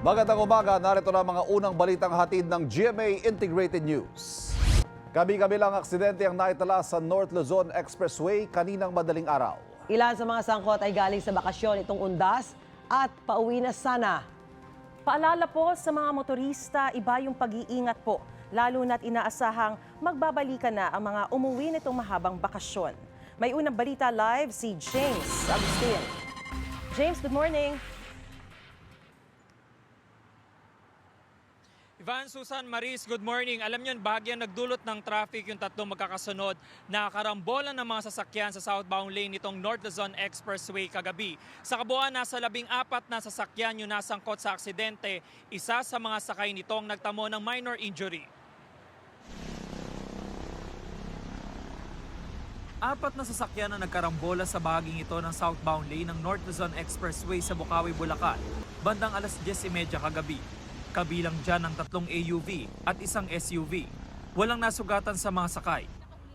Magandang umaga, narito na mga unang balitang hatid ng GMA Integrated News. Gabi-gabi lang aksidente ang naitala sa North Luzon Expressway kaninang madaling araw. Ilan sa mga sangkot ay galing sa bakasyon itong undas at pauwi na sana. Paalala po sa mga motorista, iba yung pag-iingat po, lalo na't inaasahang magbabalikan na ang mga umuwi nitong mahabang bakasyon. May unang balita live si James Agustin. James, good morning. Ivan, Susan, Maris, good morning. Alam niyo, bahagyang nagdulot ng traffic yung tatlong magkakasunod na karambolan ng mga sasakyan sa southbound lane nitong North Luzon Expressway kagabi. Sa kabuuan, nasa labing apat na sasakyan yung nasangkot sa aksidente. Isa sa mga sakay nito ang nagtamo ng minor injury. Apat na sasakyan na nagkarambola sa bahaging ito ng southbound lane ng North Luzon Expressway sa Bukawi, Bulacan, bandang alas 10.30 kagabi. Kabilang dyan ang tatlong AUV at isang SUV. Walang nasugatan sa mga sakay.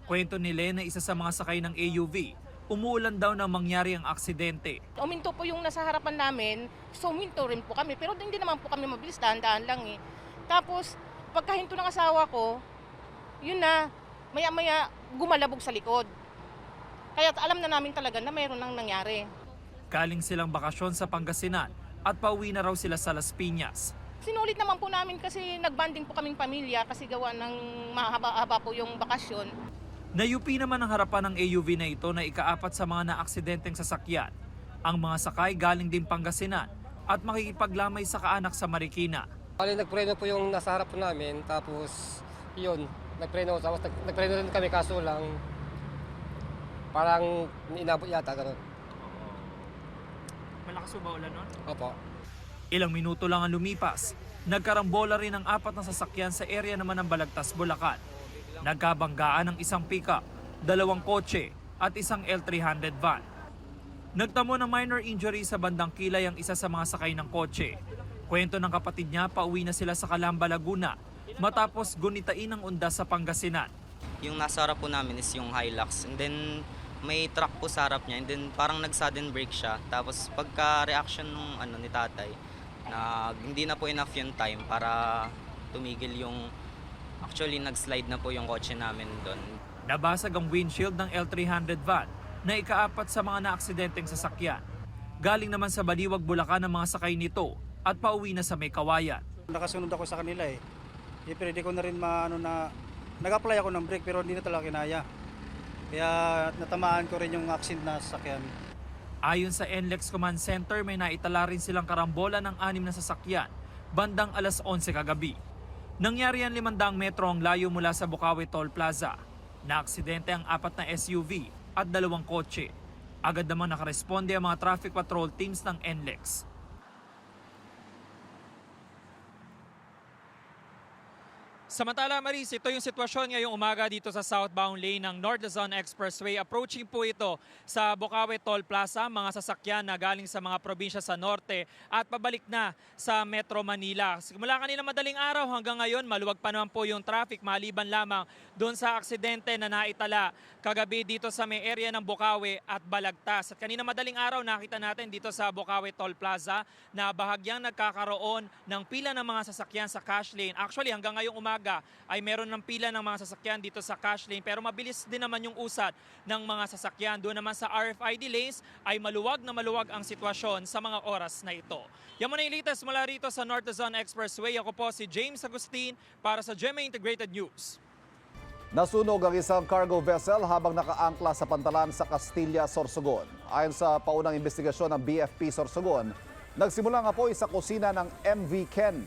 Kwento ni Len na isa sa mga sakay ng AUV, umuulan daw nang mangyari ang aksidente. Uminto po yung nasa harapan namin, so uminto rin po kami. Pero hindi naman po kami mabilis, dahan-dahan lang eh. Tapos, pagkahinto ng asawa ko, yun na, maya-maya gumalabog sa likod. Kaya alam na namin talaga na mayroon nang nangyari. Galing silang bakasyon sa Pangasinan at pauwi na raw sila sa Las Piñas. Sinulit naman po namin kasi nagbanding po kaming pamilya kasi gawa ng mahaba-haba po yung bakasyon. Nayupi naman ang harapan ng AUV na ito na ikaapat sa mga naaksidenteng sasakyan. Ang mga sakay galing din Pangasinan at makikipaglamay sa kaanak sa Marikina. Bali, nagpreno po yung nasa harap po namin, tapos yun, nagpreno, tapos nag, nagpreno rin kami kaso lang parang inabot yata, ganun. Malakas ba ulan nun? Opo. Ilang minuto lang ang lumipas, nagkarambola rin ang apat na sasakyan sa area naman ng Balagtas, Bulacan. Nagkabanggaan ng isang pickup, dalawang kotse at isang L300 van. Nagtamo ng minor injury sa bandang kilay ang isa sa mga sakay ng kotse. Kwento ng kapatid niya, pauwi na sila sa Calamba, Laguna matapos gunitain ng undas sa Pangasinan. Yung nasa harap po namin is yung Hilux. And then may truck po sa harap niya and then parang nag-sudden brake siya. Tapos pagka-reaction nung ano ni tatay, na hindi na po enough yung time para tumigil yung actually nag-slide na po yung kotse namin doon. Nabasag ang windshield ng L300 van na ikaapat sa mga naaksidenteng sasakyan. Galing naman sa Baliwag, Bulacan ang mga sakay nito at pauwi na sa may kawayan. Nakasunod ako sa kanila eh. Eh, pero hindi ko na rin maano na nag-apply ako ng brake pero hindi na talaga kinaya. Kaya natamaan ko rin yung accident na sasakyan. Ayon sa NLEX Command Center, may naitala rin silang karambola ng anim na sasakyan bandang alas 11 kagabi. Nangyari ang 500 metro ang layo mula sa Bukawi Toll Plaza. Naaksidente ang apat na SUV at dalawang kotse. Agad naman nakaresponde ang mga traffic patrol teams ng NLEX. Samantala, Maris, ito yung sitwasyon ngayong umaga dito sa southbound lane ng North Luzon Expressway. Approaching po ito sa Bukawi Toll Plaza, mga sasakyan na galing sa mga probinsya sa norte at pabalik na sa Metro Manila. Mula kanina madaling araw hanggang ngayon, maluwag pa naman po yung traffic maliban lamang doon sa aksidente na naitala kagabi dito sa may area ng Bukawi at Balagtas. At kanina madaling araw nakita natin dito sa Bukawi Toll Plaza na bahagyang nagkakaroon ng pila ng mga sasakyan sa cash lane. Actually, hanggang ngayong umaga ay meron ng pila ng mga sasakyan dito sa cash lane pero mabilis din naman yung usad ng mga sasakyan. Doon naman sa RFID lanes ay maluwag na maluwag ang sitwasyon sa mga oras na ito. Yan muna yung latest mula rito sa North Luzon Expressway. Ako po si James Agustin para sa GMA Integrated News. Nasunog ang isang cargo vessel habang nakaangkla sa pantalan sa Castilla, Sorsogon. Ayon sa paunang investigasyon ng BFP Sorsogon, nagsimula nga po sa kusina ng MV Ken.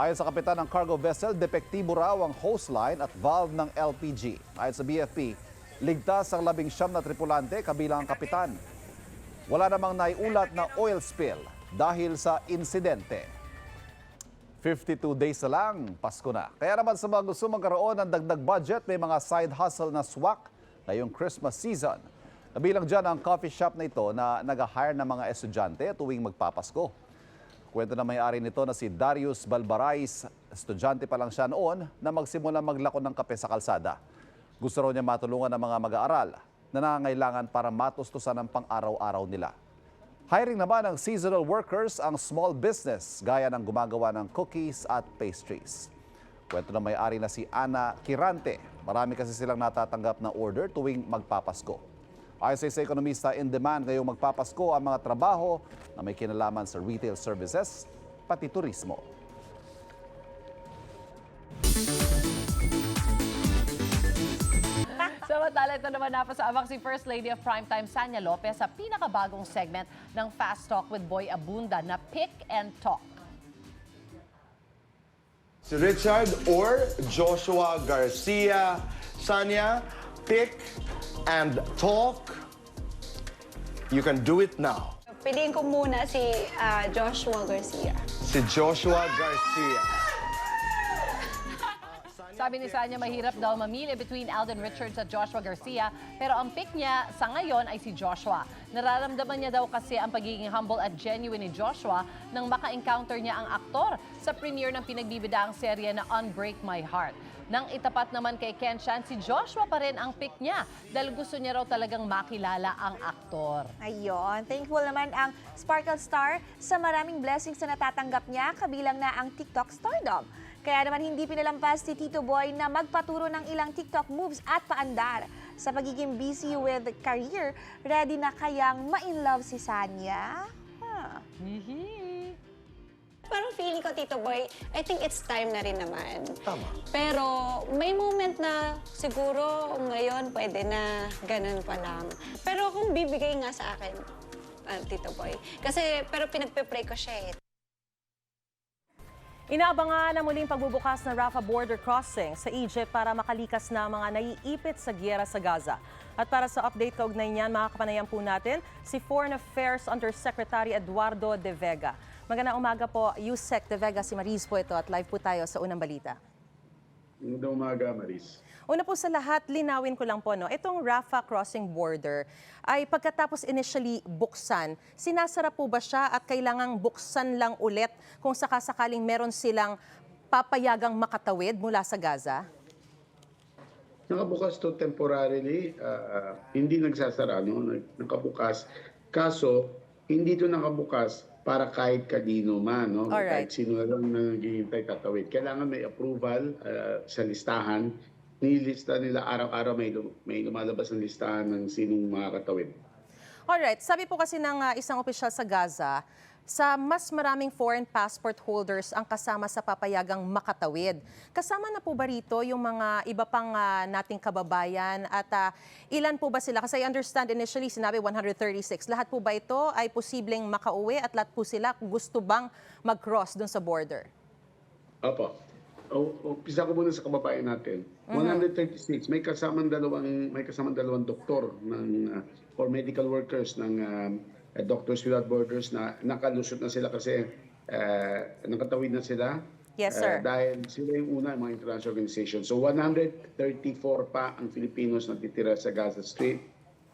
Ayon sa kapitan ng cargo vessel, depektibo raw ang hose line at valve ng LPG. Ayon sa BFP, ligtas ang labing siyam na tripulante kabilang ang kapitan. Wala namang naiulat na oil spill dahil sa insidente. 52 days na lang, Pasko na. Kaya naman sa mga gusto magkaroon ng dagdag budget, may mga side hustle na swak ngayong Christmas season. Nabilang dyan ang coffee shop na ito na nag-hire ng mga estudyante tuwing magpapasko. Kwento na may-ari nito na si Darius Balbarais, estudyante pa lang siya noon na magsimula maglako ng kape sa kalsada. Gusto raw niya matulungan ng mga mag-aaral na nangangailangan para matustusan ang pang-araw-araw nila. Hiring naman ng seasonal workers ang small business gaya ng gumagawa ng cookies at pastries. Kwento ng may-ari na si Ana Kirante. Marami kasi silang natatanggap na order tuwing magpapasko. Ayon sa isa ekonomista, in demand ngayong magpapasko ang mga trabaho na may kinalaman sa retail services, pati turismo. Samantala, ito naman na sa abang si First Lady of Primetime, Sanya Lopez, sa pinakabagong segment ng Fast Talk with Boy Abunda na Pick and Talk. Si Richard or Joshua Garcia. Sanya, pick and talk. You can do it now. Piliin ko muna si ah, Joshua Garcia. Si Joshua Garcia. Sabi ni Sanya, mahirap daw mamili between Alden Richards at Joshua Garcia, pero ang pick niya sa ngayon ay si Joshua. Nararamdaman niya daw kasi ang pagiging humble at genuine ni Joshua nang maka-encounter niya ang aktor sa premiere ng pinagbibidaang serye na Unbreak My Heart. Nang itapat naman kay Ken Chan, si Joshua pa rin ang pick niya dahil gusto niya raw talagang makilala ang aktor. Ayun, thankful naman ang Sparkle Star sa maraming blessings na natatanggap niya, kabilang na ang TikTok stardom. Kaya naman hindi pinalampas si Tito Boy na magpaturo ng ilang TikTok moves at paandar. Sa pagiging busy with career, ready na kayang ma-in-love si Sanya? Huh. Parang feeling ko, Tito Boy, I think it's time na rin naman. Tama. Pero may moment na siguro ngayon pwede na ganun pa lang. Pero kung bibigay nga sa akin, ah, Tito Boy. Kasi, pero pinagpe-pray ko siya eh. Inaabangan na muling pagbubukas ng Rafah border crossing sa Egypt para makalikas na mga naiipit sa gyera sa Gaza. At para sa update kaugnay niyan, makakapanayan po natin si Foreign Affairs Undersecretary Eduardo De Vega. Magandang umaga po, Yusek De Vega, si Maris po ito at live po tayo sa unang balita. Magandang umaga, Maris. Una po sa lahat, linawin ko lang po, no, itong Rafah crossing border ay pagkatapos initially buksan, sinasara po ba siya at kailangang buksan lang ulit kung sakasakaling meron silang papayagang makatawid mula sa Gaza? Nakabukas to temporarily, ah, hindi nagsasara, no? Nakabukas. Kaso, hindi to nakabukas para kahit kanino man, no? Alright. Kahit sino na lang na naghihintay tatawid. Kailangan may approval ah, sa listahan. Nilista nila araw-araw may, lum- may lumalabas ng listahan ng sinong makakatawid. Alright, sabi po kasi ng ah, isang opisyal sa Gaza, sa mas maraming foreign passport holders ang kasama sa papayagang makatawid. Kasama na po ba rito yung mga iba pang ah, nating kababayan at ah, ilan po ba sila? Kasi I understand initially sinabi 136. Lahat po ba ito ay posibleng makauwi at lahat po sila gusto bang mag-cross dun sa border? Opo. O, umpisa ko muna sa kababayan natin. 136, may kasamang dalawang may kasamang dalawang doktor ng uh, or medical workers ng uh, Doctors Without Borders na nakalusot na sila kasi uh, nakatawid na sila. Yes, Uh, sir. dahil sila yung una, yung mga international organization. So 134 pa ang Filipinos na titira sa Gaza Street.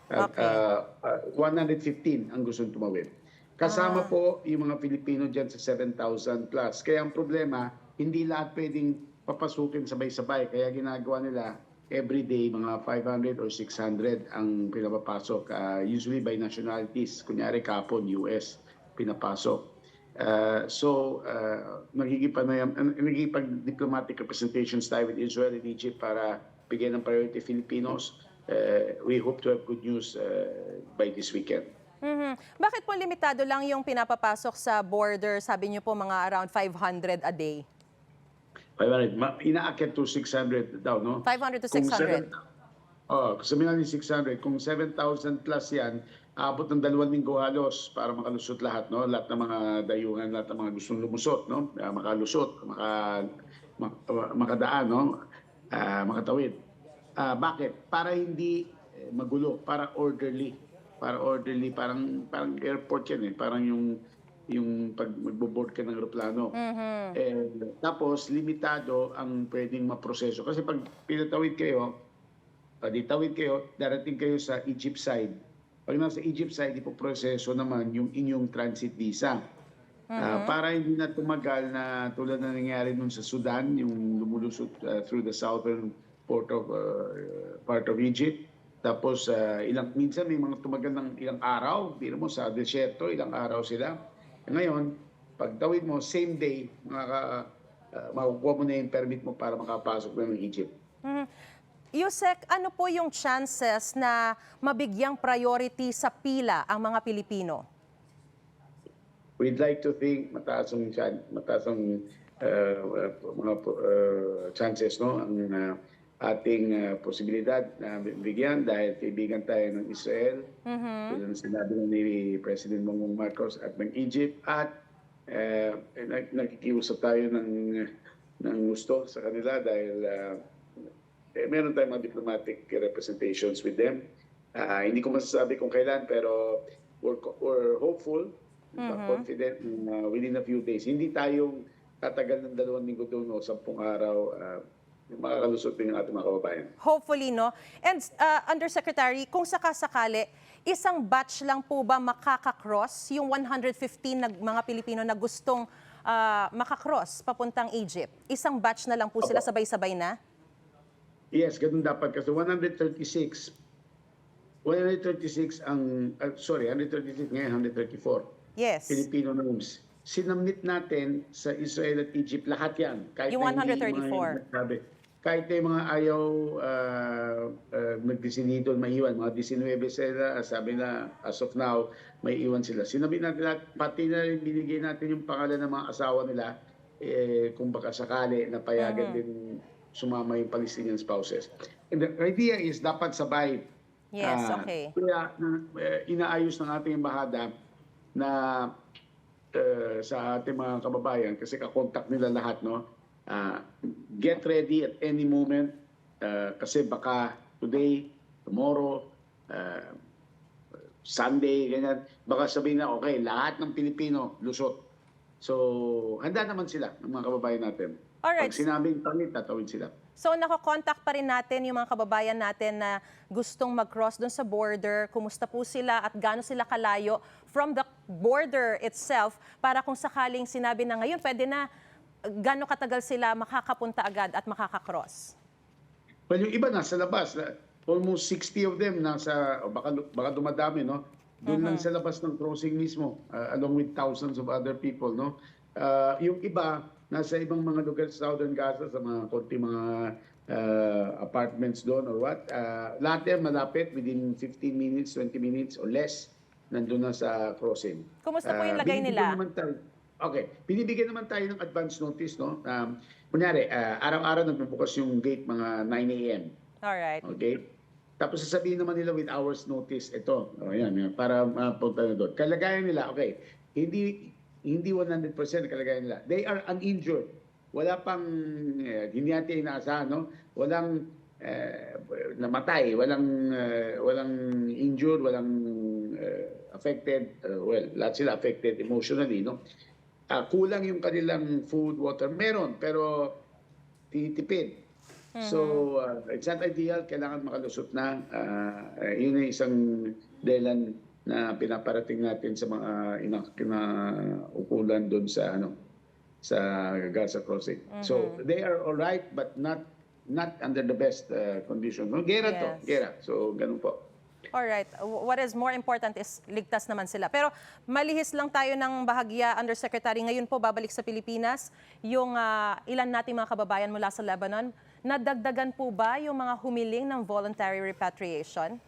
At Okay. uh, uh, 115 ang gustong tumawid. Kasama po yung mga Pilipino dyan sa 7,000 plus. Kaya ang problema, hindi lahat pwedeng papasukin sabay-sabay. Kaya ginagawa nila every day mga 500 or 600 ang pinapapasok. Uh, usually by nationalities. Kunyari kapon, US, pinapasok. Uh, so, uh, nagigipag, nagigipag-diplomatic representations tayo with Israel and Egypt para bigyan ng priority Filipinos. Uh, we hope to have good news uh, by this weekend. Mhm. Bakit po limitado lang yung pinapapasok sa border? Sabi niyo po mga around 500 a day. 500, ma- inaakyat to 600 daw, no? 500 to Kung 600. seven- Oh, sabihin natin 600. Kung 7,000 plus yan, abot ng dalawang linggo halos para makalusot lahat, no? Lahat ng mga dayungan, lahat ng mga gustong lumusot, no? Ah, makalusot, maka, mak- makadaan, no? Ah, makatawid. Ah, bakit? Para hindi eh, magulo, para orderly. Para orderly, parang parang airport yan eh. Parang yung yung pag magbo-board ka ng aeroplano. And tapos, limitado ang pwedeng maproseso. Kasi pag pinatawid kayo, pag ditawid kayo, darating kayo sa Egypt side. Pag nasa Egypt side, ipoproseso naman yung inyong transit visa. Ah, para hindi na tumagal na tulad na nangyari nun sa Sudan, yung lumulusot ah, through the southern port of, ah, part of Egypt. Tapos ah, ilang minsan may mga tumagal ng ilang araw, biro mo sa desierto, ilang araw sila. Ngayon, pag tawid mo same day, makaka ah, makukuha mo na yung permit mo para makapasok na ng Egypt. Mhm. Yusek, ano po yung chances na mabigyang priority sa pila ang mga Pilipino? We'd like to think mataas ang chan, mataas ang uh, uh, mga uh, chances no ang uh, ating uh, posibilidad na bigyan dahil kaibigan tayo ng Israel, tulad ng sinabi ni President Bongbong Marcos at ng Egypt at uh, nag- nakikiusap tayo ng ng gusto sa kanila dahil uh, eh, meron tayong mga diplomatic representations with them. Ah, hindi ko masasabi kung kailan pero we're, we're hopeful, confident na within a few days. Hindi tayo tatagal ng dalawang linggo doon o sampung araw uh, makakalusot din ang ating mga kababayan. Hopefully, no? And uh, Undersecretary, kung sakasakali, isang batch lang po ba makakakross yung 115 na mga Pilipino na gustong uh, makakross papuntang Egypt? Isang batch na lang po sila Opo. sabay-sabay na? Yes, ganun dapat kasi 136 136 ang uh, sorry, 136 ngayon 134. Yes. Filipino names. Sinamnit natin sa Israel at Egypt lahat yan. Kahit Yung na hindi 134. mga nagsabi. Kahit yung mga ayaw uh, uh, magdesinido, may iwan. Mga 19 sila, sabi na as of now, may iwan sila. Sinabi natin lahat, pati na rin binigay natin yung pangalan ng mga asawa nila, eh, kung baka sakali na payagan din sumama yung Palestinian spouses. And the idea is dapat sabay Yes, Ah, okay. Kaya uh, inaayos ng ating embahada na uh, sa ating mga kababayan kasi kakontak nila lahat no. Ah, get ready at any moment uh, kasi baka today, tomorrow, uh, Sunday, ganyan, baka sabihin na okay, lahat ng Pilipino lusot. So, handa naman sila ng mga kababayan natin. Alright. Pag sinabing tawid, tatawid sila. So nakokontak pa rin natin yung mga kababayan natin na gustong mag-cross doon sa border. Kumusta po sila at gaano sila kalayo from the border itself para kung sakaling sinabi na ngayon, pwede na gaano katagal sila makakapunta agad at makakakross. Well, yung iba nasa labas. Almost 60 of them nasa, o baka, baka dumadami, no? Doon lang sa labas ng crossing mismo, uh, along with thousands of other people, no? Uh, yung iba, nasa ibang mga lugar sa Southern Gaza, sa mga konti mga uh, apartments doon or what. Uh, lahat yan malapit, within 15 minutes, 20 minutes or less, nandun na sa crossing. Kumusta po yung Uh, lagay binibigyan nila? naman tayo- okay, binibigyan naman tayo ng advance notice, no? Um, kunyari, uh, araw-araw nagbubukas yung gate mga 9 a.m. Alright. Okay? Tapos sasabihin naman nila with hours notice, ito, oh, yan, yan, para mapunta na doon. Kalagayan nila, okay, hindi hindi 100% kalagayan nila. They are uninjured. Wala pang, eh, hindi natin inaasahan, no? Walang eh, namatay, walang eh, walang injured, walang eh, affected. Uh, well, lahat sila affected emotionally, no? Ah, kulang yung kanilang food, water. Meron, pero tinitipid. So, uh, it's not ideal. Kailangan makalusot na. Uh, uh, yun ay isang dahilan na pinaparating natin sa mga ina, kinaukulan doon sa ano sa Gaza crossing. So, they are all right but not not under the best uh, condition. No, gera to, Yes. gera. So, ganun po. Alright. What is more important is ligtas naman sila. Pero malihis lang tayo ng bahagya, Undersecretary. Ngayon po, babalik sa Pilipinas. Yung ah, ilan nating mga kababayan mula sa Lebanon, nadagdagan po ba yung mga humiling ng voluntary repatriation?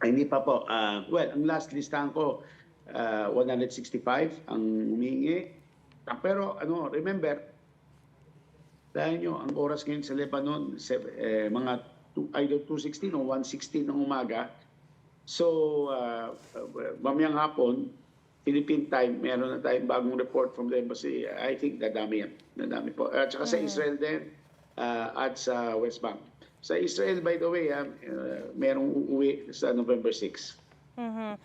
Ay, hindi pa po. Ah, well, ang last listahan ko, ah, 165 ang humingi. Ah, pero ano, remember, dahil nyo, ang oras ngayon sa Lebanon, se- eh, mga either 2.16 o 1.16 ng umaga. So, uh, mamayang hapon, Philippine time, meron na tayong bagong report from the embassy. I think dadami yan. Dadami po. At saka sa Israel din uh, at sa West Bank. Sa Israel, by the way, ah, uh, merong uuwi sa November 6. Mhm.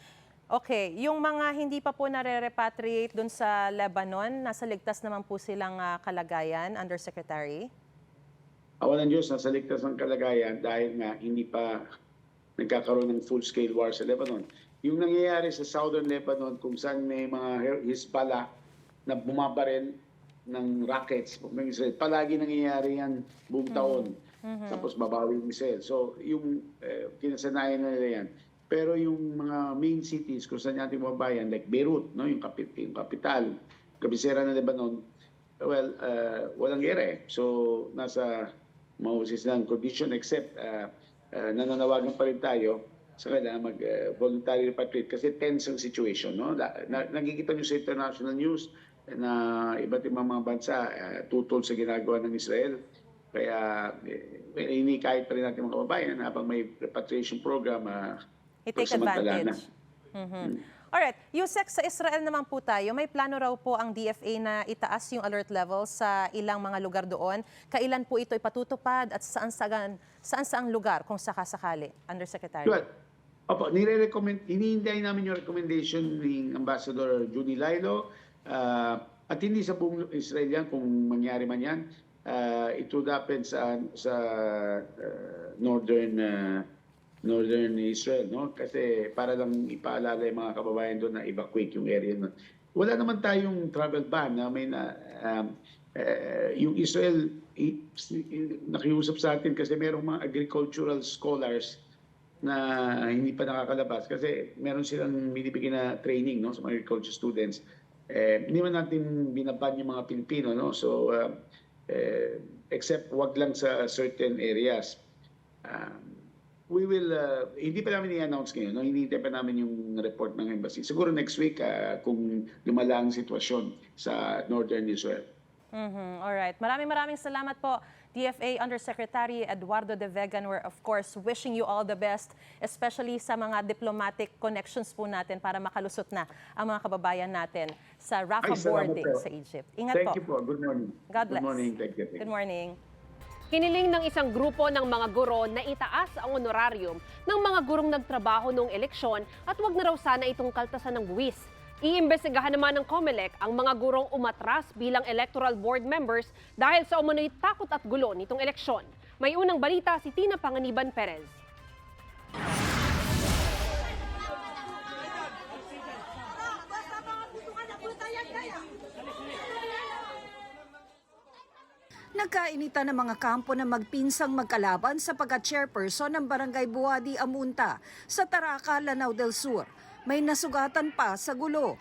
Okay, yung mga hindi pa po nare-repatriate doon sa Lebanon, nasa ligtas naman po silang ah, kalagayan, Undersecretary? Awalan Diyos, nasa ligtas ng kalagayan dahil nga hindi pa nagkakaroon ng full-scale war sa Lebanon. Yung nangyayari sa southern Lebanon kung saan may mga Hezbollah na bumabaril ng rockets ng Israel, palagi nangyayari yan buong taon. Tapos babawi yung Israel. So, yung eh, kinasanayan na nila yan. Pero yung mga main cities kung saan ating mababayan, like Beirut, no, yung, kapit, yung kapital, kabisera ng Lebanon, well, uh, walang gera eh. So, nasa mahusis ng condition except uh, uh, nananawagan pa rin tayo sa kanila mag uh, repatriate kasi tense ang situation no na, na, nakikita niyo sa international news na iba't ibang mga bansa uh, tutol sa ginagawa ng Israel kaya eh, ini kahit pa rin natin mga kababayan habang may repatriation program uh, I-take pansamantala advantage. Mhm. Alright, Yusek, sa Israel naman po tayo, may plano raw po ang DFA na itaas yung alert level sa ilang mga lugar doon. Kailan po ito ipatutupad at saan saan saan saang lugar kung sakasakali, Undersecretary? Well, opo, nire-recommend, hinihintay namin yung recommendation ni Ambassador Judy Lilo uh, at hindi sa buong Israel yan kung mangyari man yan. Uh, it would happen sa, sa uh, northern uh, northern Israel, no? Kasi para lang ipaalala yung mga kababayan doon na evacuate yung area nun. Wala naman tayong travel ban na may na, um, eh, yung Israel nakiusap sa atin kasi merong mga agricultural scholars na hindi pa nakakalabas kasi meron silang binibigyan na training no sa mga agriculture students. Eh, hindi man natin binaban yung mga Pilipino no. So uh, eh, except wag lang sa certain areas. Um, we will uh, hindi pa namin i-announce ngayon no hinihintay pa namin yung report ng embassy siguro next week uh, kung lumala ang sitwasyon sa northern Israel Mhm. Alright. Maraming maraming salamat po, DFA Undersecretary Eduardo De Vega. And we're of course wishing you all the best, especially sa mga diplomatic connections po natin para makalusot na ang mga kababayan natin sa Rafah Ay, boarding po. sa Egypt. Ingat thank po. you po good morning God bless. good morning thank you, thank you. Good morning. Hiniling ng isang grupo ng mga guro na itaas ang honorarium ng mga gurong nagtrabaho noong eleksyon at wag na raw sana itong kaltasan ng buwis. Iimbestigahan naman ng COMELEC ang mga gurong umatras bilang electoral board members dahil sa umano'y takot at gulo nitong eleksyon. May unang balita si Tina Panganiban Perez. Nagkainitan ng mga kampo na magpinsang magkalaban sa pagka-chairperson ng Barangay Buwadi Amunta sa Taraca, Lanao del Sur. May nasugatan pa sa gulo.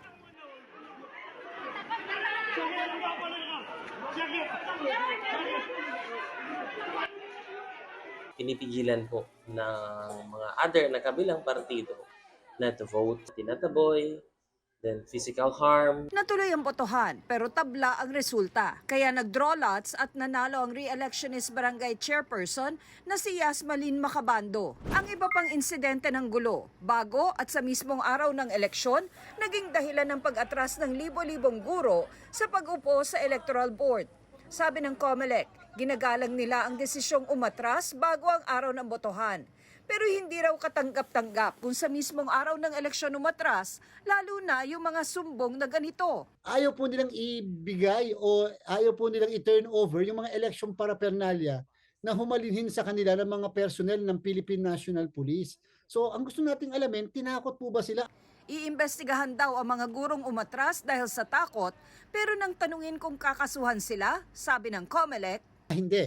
pinipigilan po ng mga other na kabilang partido na to vote. Tinataboy, then physical harm. Natuloy ang botohan pero tabla ang resulta. Kaya nag-draw lots at nanalo ang re-electionist barangay chairperson na si Yasmalin Macabando. Ang iba pang insidente ng gulo, bago at sa mismong araw ng eleksyon, naging dahilan ng pag-atras ng libo-libong guro sa pag-upo sa electoral board. Sabi ng COMELEC, ginagalang nila ang desisyong umatras bago ang araw ng botohan. Pero hindi raw katanggap-tanggap kung sa mismong araw ng eleksyon umatras, lalo na yung mga sumbong na ganito. ayaw po nilang ibigay o ayaw po nilang i-turn over yung mga election paraphernalia na humalinhin sa kanila ng mga personnel ng Philippine National Police. So ang gusto nating alamin, tinakot po ba sila? Iimbestigahan daw ang mga gurong umatras dahil sa takot, pero nang tanungin kung kakasuhan sila, sabi ng COMELEC, Ah, Hindi.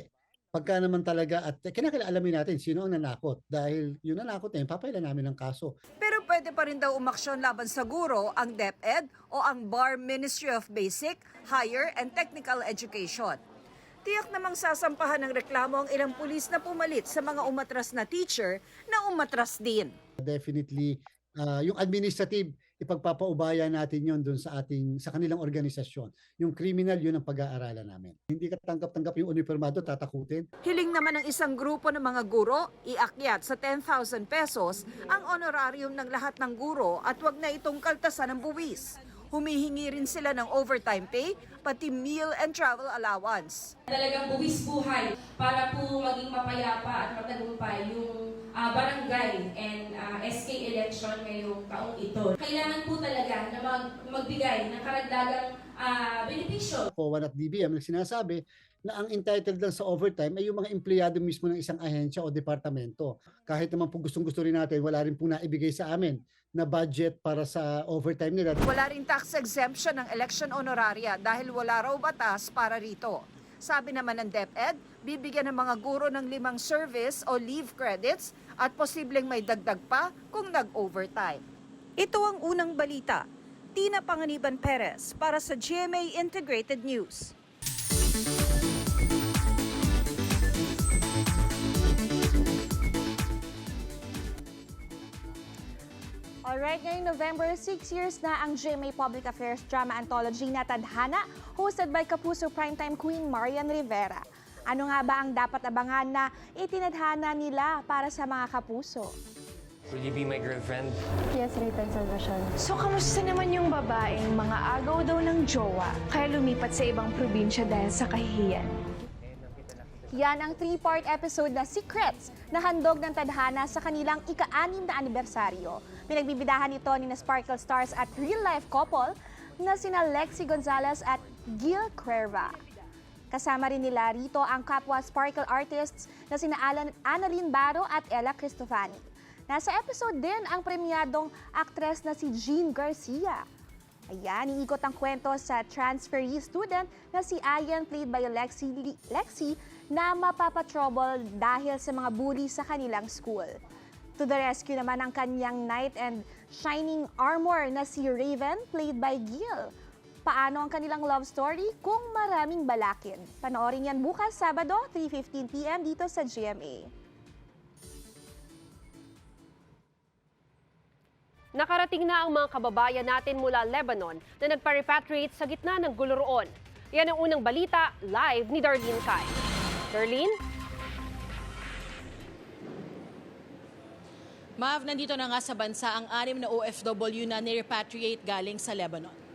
Pagka naman talaga at kinakailangan natin sino ang nanakot dahil yung nanakot na yun, papailan namin ng kaso. Pero pwede pa rin daw umaksyon laban sa guro ang DepEd o ang BAR Ministry of Basic, Higher and Technical Education. Tiyak namang sasampahan ng reklamo ang ilang pulis na pumalit sa mga umatras na teacher na umatras din. Definitely, ah, yung administrative, ipagpapaubaya natin yon doon sa ating sa kanilang organisasyon. Yung criminal, yun ang pag-aaralan namin. Hindi ka tanggap-tanggap yung uniformado, tatakutin. Hiling naman ng isang grupo ng mga guro, iakyat sa 10,000 pesos ang honorarium ng lahat ng guro at wag na itong kaltasan ng buwis. Humihingi rin sila ng overtime pay, pati meal and travel allowance. Talagang buwis buhay para po maging mapayapa at matagumpay yung ah, barangay and ah, SK election ngayong taong ito. Kailangan po talaga na mag, magbigay ng karagdagang ah, benepisyo COA at DBM na sinasabi na ang entitled lang sa overtime ay yung mga empleyado mismo ng isang ahensya o departamento. Kahit naman po gustong-gusto rin natin, wala rin po naibigay sa amin na budget para sa overtime nila. Wala rin tax exemption ng election honoraria dahil wala raw batas para rito. Sabi naman ng DepEd, bibigyan ng mga guro ng limang service o leave credits at posibleng may dagdag pa kung nag-overtime. Ito ang unang balita. Tina Panganiban Perez para sa GMA Integrated News. Alright, ngayong November, 6 years na ang GMA Public Affairs Drama Anthology na Tadhana, hosted by Kapuso Primetime Queen Marian Rivera. Ano nga ba ang dapat abangan na itinadhana nila para sa mga kapuso? Will you be my girlfriend? Yes, Raytan Salvacion. So, kamusta naman yung babaeng mga agaw daw ng jowa, kaya lumipat sa ibang probinsya dahil sa kahihiyan? Yan ang three-part episode na Secrets na handog ng tadhana sa kanilang ika-anim na anibersaryo. Pinagbibidahan ito ni na Sparkle Stars at real-life couple na sina Lexi Gonzalez at Gil Cuerva. Kasama rin nila rito ang kapwa Sparkle artists na sina Alan, Annalyn Baro at Ella Cristofani. Nasa episode din ang premiadong aktres na si Jean Garcia. Ayan, iikot ang kwento sa transferee student na si Ayan played by Lexi, Lexi na mapapatrouble dahil sa mga bully sa kanilang school. To the rescue naman ang kanyang knight and shining armor na si Raven played by Gil. Paano ang kanilang love story kung maraming balakid? Panoorin yan bukas Sabado, 3.15pm dito sa GMA. Nakarating na ang mga kababayan natin mula Lebanon na nagpa-repatriate sa gitna ng gulo. Yan ang unang balita, live ni Darlene Kai. Darlene? Mav, nandito na nga sa bansa ang anim na OFW na nirepatriate galing sa Lebanon.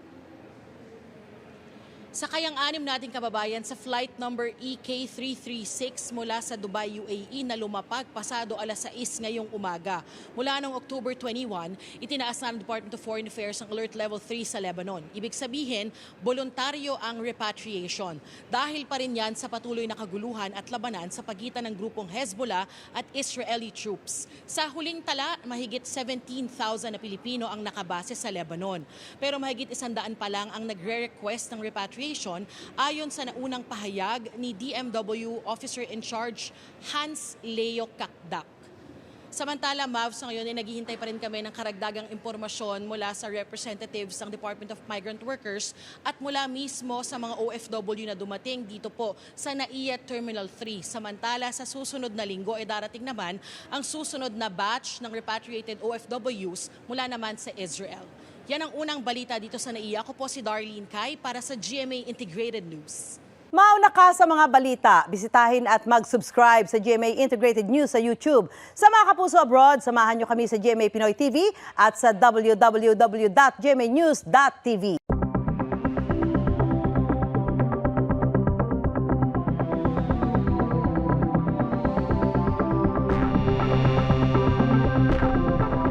Sakay ang anim nating kababayan sa flight number E EK336 mula sa Dubai, UAE na lumapag pasado alas 6 ngayong umaga. Mula noong October 21, itinaas na ng Department of Foreign Affairs ang Alert Level 3 sa Lebanon. Ibig sabihin, voluntaryo ang repatriation. Dahil pa rin yan sa patuloy na kaguluhan at labanan sa pagitan ng grupong Hezbollah at Israeli troops. Sa huling tala, mahigit 17,000 na Pilipino ang nakabase sa Lebanon. Pero mahigit isandaan pa lang ang nagre-request ng repatriation ayon sa naunang pahayag ni DMW Officer in Charge Hans Leo Kakdak. Samantala, Mav, ngayon ay naghihintay pa rin kami ng karagdagang impormasyon mula sa representatives ng Department of Migrant Workers at mula mismo sa mga OFW na dumating dito po sa NAIA Terminal 3. Samantala, sa susunod na linggo ay darating naman ang susunod na batch ng repatriated OFWs mula naman sa Israel. Yan ang unang balita dito sa NAIA. Ako po si Darlene Kai para sa GMA Integrated News. Mauna ka sa mga balita. Bisitahin at mag-subscribe sa GMA Integrated News sa YouTube. Sa mga kapuso abroad, samahan nyo kami sa GMA Pinoy TV at sa www.gmanews.tv.